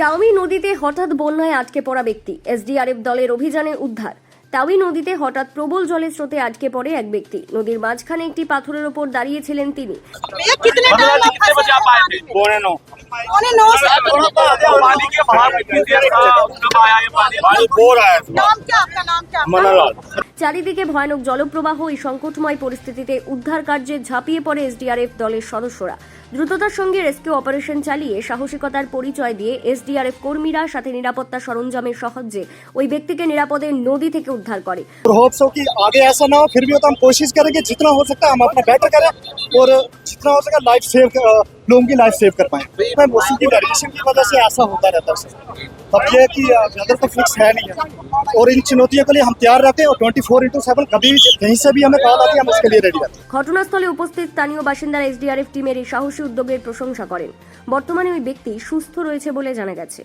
টাউই নদীতে হঠাৎ বন্যায় আটকে পড়া ব্যক্তি। এসডিআরএফ দলের অভিযানে উদ্ধার। তাওই নদীতে হঠাৎ প্রবল জলের স্রোতে আটকে পড়ে এক ব্যক্তি। নদীর মাঝখানে একটি পাথরের ওপর দাঁড়িয়েছিলেন তিনি। भैया कितने टाइम में कितने बजे आप आए थे पौने नौ पौने नौ से पानी के बाहर कितनी देर था कब आया ये पानी पानी बोर आया था नाम क्या आपका नाम क्या आपका? मनोलाल চারিদিকে ভয়ানক জলপ্রবাহ এই সংকটময় পরিস্থিতিতে উদ্ধার কার্যে ঝাঁপিয়ে পড়ে এসডিআরএফ দলের সদস্যরা দ্রুততার সঙ্গে রেস্কিউ অপারেশন চালিয়ে সাহসিকতার পরিচয় দিয়ে এসডিআরএফ কর্মীরা সাথে নিরাপত্তা সরঞ্জামের সাহায্যে ওই ব্যক্তিকে নিরাপদে নদী থেকে উদ্ধার করে और होप सो कि आगे ऐसा ना हो फिर भी तो हम कोशिश करेंगे जितना हो सकता है हम अपना बेटर करें और जितना हो सके लाइफ सेव लोगों की लाइफ सेव कर पाए मैं मौसम की वेरिएशन की वजह से ऐसा होता रहता है सर अब ये है कि वेदर तो फिक्स है नहीं है और इन चुनौतियों के लिए हम तैयार रहते हैं और ट्वेंटी फोर इंटू सेवन कभी भी कहीं से भी हमें कॉल आती है हम उसके लिए रेडी रहते हैं ঘটনাস্থলে উপস্থিত স্থানীয় বাসিন্দারা এসডিআরএফ টিমের এই সাহসী উদ্যোগের প্রশংসা করেন বর্তমানে ওই ব্যক্তি সুস্থ রয়েছে বলে জানা গেছে